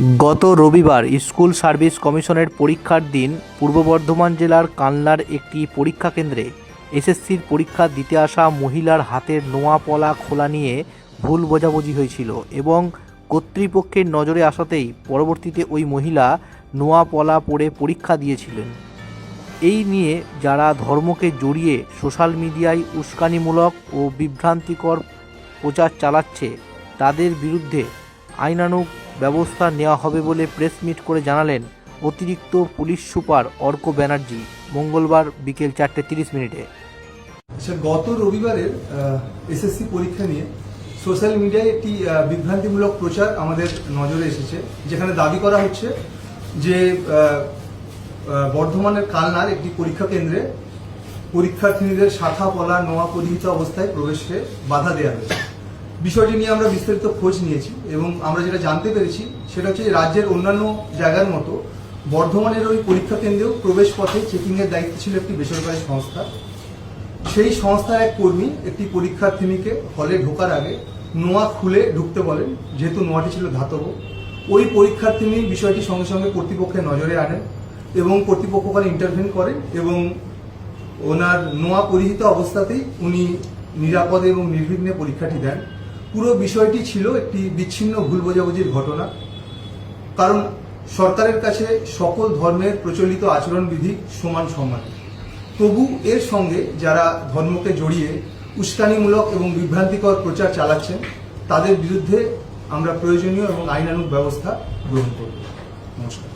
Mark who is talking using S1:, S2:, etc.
S1: গত রবিবার school service কমিশনের পরীক্ষার দিন পূর্ব বর্ধমান জেলার কানলার একটি পরীক্ষা কেন্দ্রে এসএসসির পরীক্ষা দিতে আসা মহিলার হাতের নোয়া পলা খোলা নিয়ে ভুল বোঝাবুঝি হয়েছিল এবং কর্তৃপক্ষের নজরে আসাতেই পরবর্তীতে ওই মহিলা নোয়া পলা পরে পরীক্ষা দিয়েছিলেন। এই নিয়ে যারা ধর্মকে জড়িয়ে সোশ্যাল মিডিয়ায় উস্কানিমূলক ও বিভ্রান্তিকর প্রচার চালাচ্ছে, তাদের বিরুদ্ধে আইনানুগ ব্যবস্থা নেওয়া হবে বলে প্রেস মিট করে জানালেন অতিরিক্ত পুলিশ সুপার অর্ক ব্যানার্জি, মঙ্গলবার বিকেল চারটে তিরিশ মিনিটে।
S2: গত রবিবারের এসএসসি পরীক্ষা নিয়ে সোশ্যাল মিডিয়ায় একটি বিভ্রান্তিমূলক প্রচার আমাদের নজরে এসেছে, যেখানে দাবি করা হচ্ছে যে বর্ধমানের কালনার একটি পরীক্ষা কেন্দ্রে পরীক্ষার্থীদের শাখা পলা নোয়া পরিহিত অবস্থায় প্রবেশকে বাধা দেওয়া হয়েছে। বিষয়টি নিয়ে আমরা বিস্তারিত খোঁজ নিয়েছি এবং আমরা যেটা জানতে পেরেছি সেটা হচ্ছে রাজ্যের অন্যান্য জায়গার মতো বর্ধমানের ওই পরীক্ষা কেন্দ্রেও প্রবেশ পথে চেকিংয়ের দায়িত্ব ছিল একটি বেসরকারি সংস্থা। সেই সংস্থার এক কর্মী একটি পরীক্ষার্থিনীকে হলে ঢোকার আগে নোয়া খুলে ঢুকতে বলেন, যেহেতু নোয়াটি ছিল ধাতব। ওই পরীক্ষার্থিনী বিষয়টি সঙ্গে সঙ্গে কর্তৃপক্ষের নজরে আনেন এবং কর্তৃপক্ষ ওখানে ইন্টারভেন করেন এবং ওনার নোয়া পরিহিত অবস্থাতেই উনি নিরাপদে এবং নির্বিঘ্নে পরীক্ষাটি দেন। পুরো বিষয়টি ছিল একটি বিচ্ছিন্ন ভুল বোঝাবুঝির ঘটনা। কারণ সরকারের কাছে সকল ধর্মের প্রচলিত আচরণবিধি সমান সমান তবু এর সঙ্গে যারা ধর্মকে জড়িয়ে উস্কানিমূলক এবং বিভ্রান্তিকর প্রচার চালাচ্ছেন, তাদের বিরুদ্ধে আমরা প্রয়োজনীয় এবং আইনানুগ ব্যবস্থা গ্রহণ করব। নমস্কার।